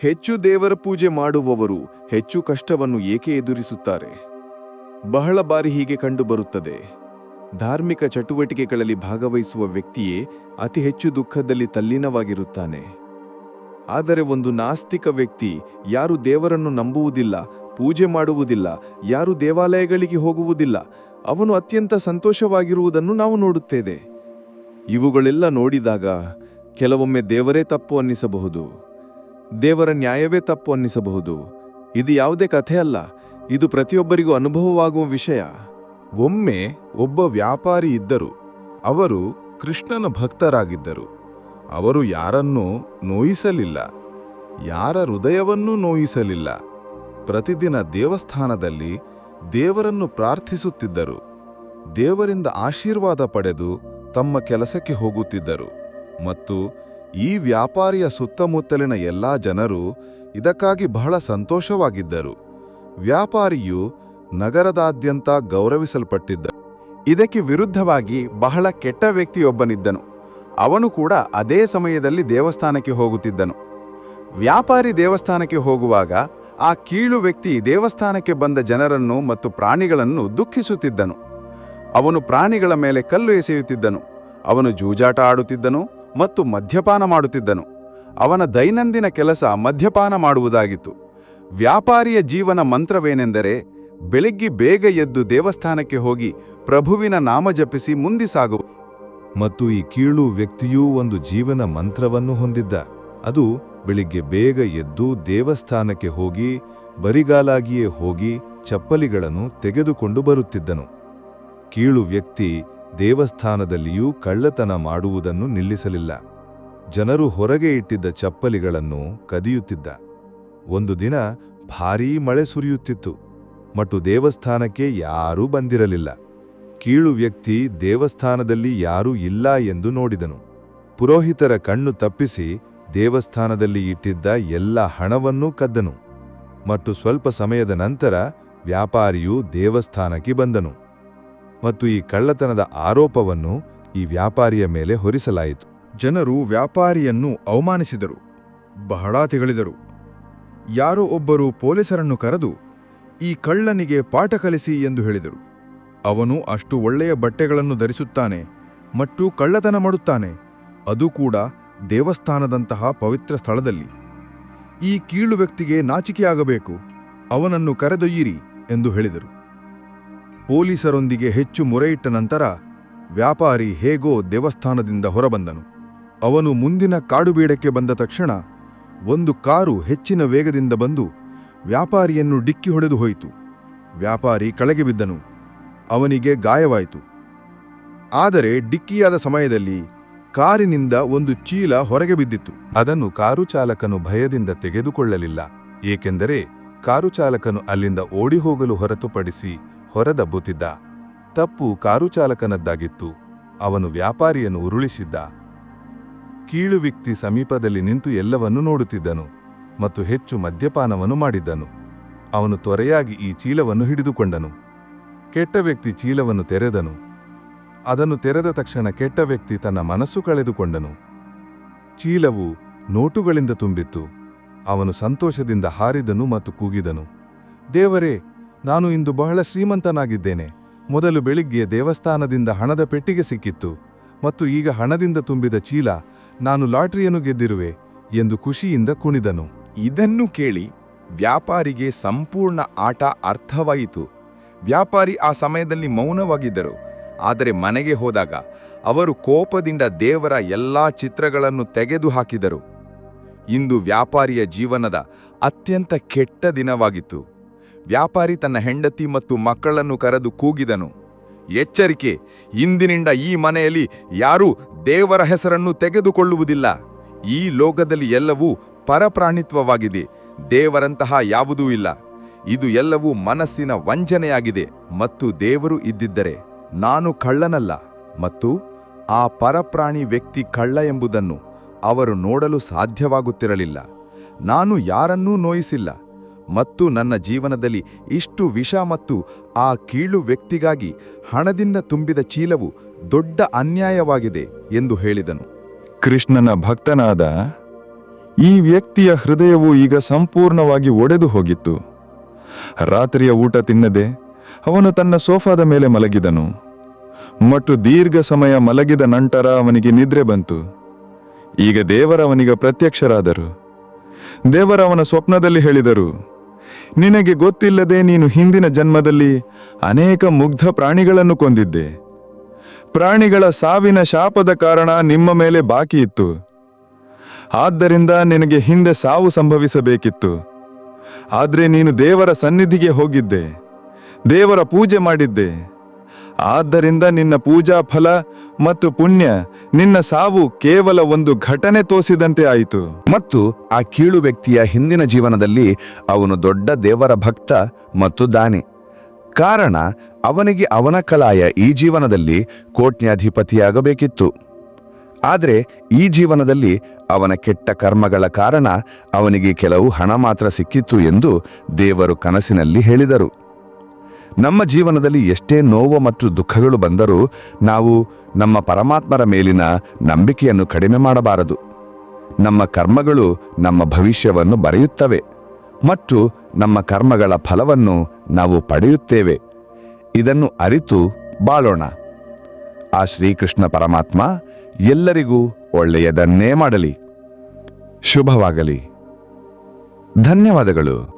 ಹೆಚ್ಚು ದೇವರ ಪೂಜೆ ಮಾಡುವವರು ಹೆಚ್ಚು ಕಷ್ಟವನ್ನು ಏಕೆ ಎದುರಿಸುತ್ತಾರೆ? ಬಹಳ ಬಾರಿ ಹೀಗೆ ಕಂಡುಬರುತ್ತದೆ. ಧಾರ್ಮಿಕ ಚಟುವಟಿಕೆಗಳಲ್ಲಿ ಭಾಗವಹಿಸುವ ವ್ಯಕ್ತಿಯೇ ಅತಿ ಹೆಚ್ಚು ದುಃಖದಲ್ಲಿ ತಲ್ಲೀನವಾಗಿರುತ್ತಾನೆ. ಆದರೆ ಒಂದು ನಾಸ್ತಿಕ ವ್ಯಕ್ತಿ ಯಾರು ದೇವರನ್ನು ನಂಬುವುದಿಲ್ಲ, ಪೂಜೆ ಮಾಡುವುದಿಲ್ಲ, ಯಾರು ದೇವಾಲಯಗಳಿಗೆ ಹೋಗುವುದಿಲ್ಲ, ಅವನು ಅತ್ಯಂತ ಸಂತೋಷವಾಗಿರುವುದನ್ನು ನಾವು ನೋಡುತ್ತೇವೆ. ಇವುಗಳೆಲ್ಲ ನೋಡಿದಾಗ ಕೆಲವೊಮ್ಮೆ ದೇವರೇ ತಪ್ಪು ಅನ್ನಿಸಬಹುದು. ದೇವರ ನ್ಯಾಯವೇ ತಪ್ಪು ಅನ್ನಿಸಬಹುದು. ಇದು ಯಾವುದೇ ಕಥೆ ಅಲ್ಲ, ಇದು ಪ್ರತಿಯೊಬ್ಬರಿಗೂ ಅನುಭವವಾಗುವ ವಿಷಯ. ಒಮ್ಮೆ ಒಬ್ಬ ವ್ಯಾಪಾರಿ ಇದ್ದರು. ಅವರು ಕೃಷ್ಣನ ಭಕ್ತರಾಗಿದ್ದರು. ಅವರು ಯಾರನ್ನೂ ನೋಯಿಸಲಿಲ್ಲ. ಯಾರ ಹೃದಯವನ್ನೂ ನೋಯಿಸಲಿಲ್ಲ. ಪ್ರತಿದಿನ ದೇವಸ್ಥಾನದಲ್ಲಿ ದೇವರನ್ನು ಪ್ರಾರ್ಥಿಸುತ್ತಿದ್ದರು. ದೇವರಿಂದ ಆಶೀರ್ವಾದ ಪಡೆದು ತಮ್ಮ ಕೆಲಸಕ್ಕೆ ಹೋಗುತ್ತಿದ್ದರು. ಮತ್ತು ಈ ವ್ಯಾಪಾರಿಯ ಸುತ್ತಮುತ್ತಲಿನ ಎಲ್ಲಾ ಜನರು ಇದಕ್ಕಾಗಿ ಬಹಳ ಸಂತೋಷವಾಗಿದ್ದರು. ವ್ಯಾಪಾರಿಯು ನಗರದಾದ್ಯಂತ ಗೌರವಿಸಲ್ಪಟ್ಟಿದ್ದ. ಇದಕ್ಕೆ ವಿರುದ್ಧವಾಗಿ ಬಹಳ ಕೆಟ್ಟ ವ್ಯಕ್ತಿಯೊಬ್ಬನಿದ್ದನು. ಅವನು ಕೂಡ ಅದೇ ಸಮಯದಲ್ಲಿ ದೇವಸ್ಥಾನಕ್ಕೆ ಹೋಗುತ್ತಿದ್ದನು. ವ್ಯಾಪಾರಿ ದೇವಸ್ಥಾನಕ್ಕೆ ಹೋಗುವಾಗ ಆ ಕೀಳು ವ್ಯಕ್ತಿ ದೇವಸ್ಥಾನಕ್ಕೆ ಬಂದ ಜನರನ್ನು ಮತ್ತು ಪ್ರಾಣಿಗಳನ್ನು ದುಃಖಿಸುತ್ತಿದ್ದನು. ಅವನು ಪ್ರಾಣಿಗಳ ಮೇಲೆ ಕಲ್ಲು ಎಸೆಯುತ್ತಿದ್ದನು. ಅವನು ಜೂಜಾಟ ಆಡುತ್ತಿದ್ದನು. ಮತ್ತು ಮದ್ಯಪಾನ ಮಾಡುತ್ತಿದ್ದನು. ಅವನ ದೈನಂದಿನ ಕೆಲಸ ಮದ್ಯಪಾನ ಮಾಡುವುದಾಗಿತ್ತು. ವ್ಯಾಪಾರಿಯ ಜೀವನ ಮಂತ್ರವೇನೆಂದರೆ, ಬೆಳಿಗ್ಗೆ ಬೇಗ ಎದ್ದು ದೇವಸ್ಥಾನಕ್ಕೆ ಹೋಗಿ ಪ್ರಭುವಿನ ನಾಮ ಜಪಿಸಿ ಮುಂದೆ ಸಾಗು ಮತ್ತು ಈ ಕೀಳು ವ್ಯಕ್ತಿಯೂ ಒಂದು ಜೀವನ ಮಂತ್ರವನ್ನು ಹೊಂದಿದ್ದ. ಅದು ಬೆಳಿಗ್ಗೆ ಬೇಗ ಎದ್ದು ದೇವಸ್ಥಾನಕ್ಕೆ ಹೋಗಿ, ಬರಿಗಾಲಾಗಿಯೇ ಹೋಗಿ ಚಪ್ಪಲಿಗಳನ್ನು ತೆಗೆದುಕೊಂಡು ಬರುತ್ತಿದ್ದನು. ಕೀಳು ವ್ಯಕ್ತಿ ದೇವಸ್ಥಾನದಲ್ಲಿಯೂ ಕಳ್ಳತನ ಮಾಡುವುದನ್ನು ನಿಲ್ಲಿಸಲಿಲ್ಲ. ಜನರು ಹೊರಗೆ ಇಟ್ಟಿದ್ದ ಚಪ್ಪಲಿಗಳನ್ನು ಕದಿಯುತ್ತಿದ್ದ. ಒಂದು ದಿನ ಭಾರೀ ಮಳೆ ಸುರಿಯುತ್ತಿತ್ತು. ಮತ್ತು ದೇವಸ್ಥಾನಕ್ಕೆ ಯಾರೂ ಬಂದಿರಲಿಲ್ಲ. ಕೀಳು ವ್ಯಕ್ತಿ ದೇವಸ್ಥಾನದಲ್ಲಿ ಯಾರೂ ಇಲ್ಲ ಎಂದು ನೋಡಿದನು. ಪುರೋಹಿತರ ಕಣ್ಣು ತಪ್ಪಿಸಿ ದೇವಸ್ಥಾನದಲ್ಲಿ ಇಟ್ಟಿದ್ದ ಎಲ್ಲ ಹಣವನ್ನೂ ಕದ್ದನು. ಮತ್ತು ಸ್ವಲ್ಪ ಸಮಯದ ನಂತರ ವ್ಯಾಪಾರಿಯು ದೇವಸ್ಥಾನಕ್ಕೆ ಬಂದನು. ಮತ್ತು ಈ ಕಳ್ಳತನದ ಆರೋಪವನ್ನು ಈ ವ್ಯಾಪಾರಿಯ ಮೇಲೆ ಹೊರಿಸಲಾಯಿತು. ಜನರು ವ್ಯಾಪಾರಿಯನ್ನು ಅವಮಾನಿಸಿದರು, ಬಹಳ ತಿಗಳಿದರು. ಯಾರೋ ಒಬ್ಬರು ಪೊಲೀಸರನ್ನು ಕರೆದು, ಈ ಕಳ್ಳನಿಗೆ ಪಾಠ ಕಲಿಸಿ ಎಂದು ಹೇಳಿದರು. ಅವನು ಅಷ್ಟು ಒಳ್ಳೆಯ ಬಟ್ಟೆಗಳನ್ನು ಧರಿಸುತ್ತಾನೆ ಮತ್ತು ಕಳ್ಳತನ ಮಾಡುತ್ತಾನೆ. ಅದು ಕೂಡ ದೇವಸ್ಥಾನದಂತಹ ಪವಿತ್ರ ಸ್ಥಳದಲ್ಲಿ. ಈ ಕೀಳು ವ್ಯಕ್ತಿಗೆ ನಾಚಿಕೆಯಾಗಬೇಕು, ಅವನನ್ನು ಕರೆದೊಯ್ಯಿರಿ ಎಂದು ಹೇಳಿದರು. ಪೊಲೀಸರೊಂದಿಗೆ ಹೆಚ್ಚು ಮೊರೆಯಿಟ್ಟ ನಂತರ ವ್ಯಾಪಾರಿ ಹೇಗೋ ದೇವಸ್ಥಾನದಿಂದ ಹೊರಬಂದನು. ಅವನು ಮುಂದಿನ ಕಾಡುಬೀಡಕ್ಕೆ ಬಂದ ತಕ್ಷಣ ಒಂದು ಕಾರು ಹೆಚ್ಚಿನ ವೇಗದಿಂದ ಬಂದು ವ್ಯಾಪಾರಿಯನ್ನು ಡಿಕ್ಕಿ ಹೊಡೆದು ಹೋಯಿತು. ವ್ಯಾಪಾರಿ ಕಳೆಗೆ ಬಿದ್ದನು. ಅವನಿಗೆ ಗಾಯವಾಯಿತು. ಆದರೆ ಡಿಕ್ಕಿಯಾದ ಸಮಯದಲ್ಲಿ ಕಾರಿನಿಂದ ಒಂದು ಚೀಲ ಹೊರಗೆ ಬಿದ್ದಿತ್ತು. ಅದನ್ನು ಕಾರು ಚಾಲಕನು ಭಯದಿಂದ ತೆಗೆದುಕೊಳ್ಳಲಿಲ್ಲ, ಏಕೆಂದರೆ ಕಾರು ಚಾಲಕನು ಅಲ್ಲಿಂದ ಓಡಿಹೋಗಲು ಹೊರತುಪಡಿಸಿ ಹೊರದಬ್ಬುತ್ತಿದ್ದ. ತಪ್ಪು ಕಾರು ಚಾಲಕನದ್ದಾಗಿತ್ತು ಅವನು ವ್ಯಾಪಾರಿಯನ್ನು ಉರುಳಿಸಿದ್ದ. ಕೀಳು ವ್ಯಕ್ತಿ ಸಮೀಪದಲ್ಲಿ ನಿಂತು ಎಲ್ಲವನ್ನೂ ನೋಡುತ್ತಿದ್ದನು ಮತ್ತು ಹೆಚ್ಚು ಮದ್ಯಪಾನವನ್ನು ಮಾಡಿದ್ದನು. ಅವನು ತ್ವರೆಯಾಗಿ ಈ ಚೀಲವನ್ನು ಹಿಡಿದುಕೊಂಡನು. ಕೆಟ್ಟ ವ್ಯಕ್ತಿ ಚೀಲವನ್ನು ತೆರೆದನು. ಅದನ್ನು ತೆರೆದ ತಕ್ಷಣ ಕೆಟ್ಟ ವ್ಯಕ್ತಿ ತನ್ನ ಮನಸ್ಸು ಕಳೆದುಕೊಂಡನು. ಚೀಲವು ನೋಟುಗಳಿಂದ ತುಂಬಿತ್ತು. ಅವನು ಸಂತೋಷದಿಂದ ಹಾರಿದನು ಮತ್ತು ಕೂಗಿದನು. ದೇವರೇ ನಾನು ಇಂದು ಬಹಳ ಶ್ರೀಮಂತನಾಗಿದ್ದೇನೆ. ಮೊದಲು ಬೆಳಿಗ್ಗೆ ದೇವಸ್ಥಾನದಿಂದ ಹಣದ ಪೆಟ್ಟಿಗೆ ಸಿಕ್ಕಿತ್ತು. ಮತ್ತು ಈಗ ಹಣದಿಂದ ತುಂಬಿದ ಚೀಲ, ನಾನು ಲಾಟರಿಯನ್ನು ಗೆದ್ದಿರುವೆ ಎಂದು ಖುಷಿಯಿಂದ ಕುಣಿದನು. ಇದನ್ನು ಕೇಳಿ ವ್ಯಾಪಾರಿಗೆ ಸಂಪೂರ್ಣ ಆಟ ಅರ್ಥವಾಯಿತು. ವ್ಯಾಪಾರಿ ಆ ಸಮಯದಲ್ಲಿ ಮೌನವಾಗಿದ್ದರು. ಆದರೆ ಮನೆಗೆ ಹೋದಾಗ ಅವರು ಕೋಪದಿಂದ ದೇವರ ಎಲ್ಲಾ ಚಿತ್ರಗಳನ್ನು ತೆಗೆದುಹಾಕಿದರು ಇಂದು ವ್ಯಾಪಾರಿಯ ಜೀವನದ ಅತ್ಯಂತ ಕೆಟ್ಟ ದಿನವಾಗಿತ್ತು. ವ್ಯಾಪಾರಿ ತನ್ನ ಹೆಂಡತಿ ಮತ್ತು ಮಕ್ಕಳನ್ನು ಕರೆದು ಕೂಗಿದನು. ಎಚ್ಚರಿಕೆ, ಇಂದಿನಿಂದ ಈ ಮನೆಯಲ್ಲಿ ಯಾರೂ ದೇವರ ಹೆಸರನ್ನು ತೆಗೆದುಕೊಳ್ಳುವುದಿಲ್ಲ. ಈ ಲೋಕದಲ್ಲಿ ಎಲ್ಲವೂ ಪರಪ್ರಾಣಿತ್ವವಾಗಿದೆ, ದೇವರಂತಹ ಯಾವುದೂ ಇಲ್ಲ. ಇದು ಎಲ್ಲವೂ ಮನಸ್ಸಿನ ವಂಚನೆಯಾಗಿದೆ ಮತ್ತು ದೇವರು ಇದ್ದಿದ್ದರೆ ನಾನು ಕಳ್ಳನಲ್ಲ ಮತ್ತು ಆ ಪರಪ್ರಾಣಿ ವ್ಯಕ್ತಿ ಕಳ್ಳ ಎಂಬುದನ್ನು ಅವರು ನೋಡಲು ಸಾಧ್ಯವಾಗುತ್ತಿರಲಿಲ್ಲ. ನಾನು ಯಾರನ್ನೂ ನೋಯಿಸಿಲ್ಲ. ಮತ್ತು ನನ್ನ ಜೀವನದಲ್ಲಿ ಇಷ್ಟು ವಿಷ ಮತ್ತು ಆ ಕೀಳು ವ್ಯಕ್ತಿಗಾಗಿ ಹಣದಿಂದ ತುಂಬಿದ ಚೀಲವು ದೊಡ್ಡ ಅನ್ಯಾಯವಾಗಿದೆ ಎಂದು ಹೇಳಿದನು. ಕೃಷ್ಣನ ಭಕ್ತನಾದ ಈ ವ್ಯಕ್ತಿಯ ಹೃದಯವು ಈಗ ಸಂಪೂರ್ಣವಾಗಿ ಒಡೆದು ಹೋಗಿತ್ತು. ರಾತ್ರಿಯ ಊಟ ತಿನ್ನದೆ ಅವನು ತನ್ನ ಸೋಫಾದ ಮೇಲೆ ಮಲಗಿದನು. ಮತ್ತು ದೀರ್ಘ ಸಮಯ ಮಲಗಿದ ನಂತರ ಅವನಿಗೆ ನಿದ್ರೆ ಬಂತು. ಈಗ ದೇವರವನಿಗೆ ಪ್ರತ್ಯಕ್ಷರಾದರು. ದೇವರವನ ಸ್ವಪ್ನದಲ್ಲಿ ಹೇಳಿದರು ನಿನಗೆ ಗೊತ್ತಿಲ್ಲದೆ ನೀನು ಹಿಂದಿನ ಜನ್ಮದಲ್ಲಿ ಅನೇಕ ಮುಗ್ಧ ಪ್ರಾಣಿಗಳನ್ನು ಕೊಂದಿದ್ದೆ. ಪ್ರಾಣಿಗಳ ಸಾವಿನ ಶಾಪದ ಕಾರಣ ನಿಮ್ಮ ಮೇಲೆ ಬಾಕಿ ಇತ್ತು. ಆದ್ದರಿಂದ ನಿನಗೆ ಹಿಂದೆ ಸಾವು ಸಂಭವಿಸಬೇಕಿತ್ತು. ಆದರೆ ನೀನು ದೇವರ ಸನ್ನಿಧಿಗೆ ಹೋಗಿದ್ದೆ. ದೇವರ ಪೂಜೆ ಮಾಡಿದ್ದೆ. ಆದ್ದರಿಂದ ನಿನ್ನ ಪೂಜಾ ಫಲ ಮತ್ತು ಪುಣ್ಯ, ನಿನ್ನ ಸಾವು ಕೇವಲ ಒಂದು ಘಟನೆ ತೋಸಿದಂತೆ ಆಯಿತು. ಮತ್ತು ಆ ಕೀಳು ವ್ಯಕ್ತಿಯ ಹಿಂದಿನ ಜೀವನದಲ್ಲಿ ಅವನು ದೊಡ್ಡ ದೇವರ ಭಕ್ತ ಮತ್ತು ದಾನಿ. ಕಾರಣ, ಅವನಿಗೆ ಅವನ ಕಲಾಯ ಈ ಜೀವನದಲ್ಲಿ ಕೋಟ್ಯಾಧಿಪತಿಯಾಗಬೇಕಿತ್ತು. ಆದರೆ ಈ ಜೀವನದಲ್ಲಿ ಅವನ ಕೆಟ್ಟ ಕರ್ಮಗಳ ಕಾರಣ ಅವನಿಗೆ ಕೆಲವು ಹಣ ಮಾತ್ರ ಸಿಕ್ಕಿತ್ತು ಎಂದು ದೇವರು ಕನಸಿನಲ್ಲಿ ಹೇಳಿದರು. ನಮ್ಮ ಜೀವನದಲ್ಲಿ ಎಷ್ಟೇ ನೋವು ಮತ್ತು ದುಃಖಗಳು ಬಂದರೂ ನಾವು ನಮ್ಮ ಪರಮಾತ್ಮರ ಮೇಲಿನ ನಂಬಿಕೆಯನ್ನು ಕಡಿಮೆ ಮಾಡಬಾರದು. ನಮ್ಮ ಕರ್ಮಗಳು ನಮ್ಮ ಭವಿಷ್ಯವನ್ನು ಬರೆಯುತ್ತವೆ ಮತ್ತು ನಮ್ಮ ಕರ್ಮಗಳ ಫಲವನ್ನು ನಾವು ಪಡೆಯುತ್ತೇವೆ. ಇದನ್ನು ಅರಿತು ಬಾಳೋಣ. ಆ ಶ್ರೀಕೃಷ್ಣ ಪರಮಾತ್ಮ ಎಲ್ಲರಿಗೂ ಒಳ್ಳೆಯದನ್ನೇ ಮಾಡಲಿ. ಶುಭವಾಗಲಿ. ಧನ್ಯವಾದಗಳು.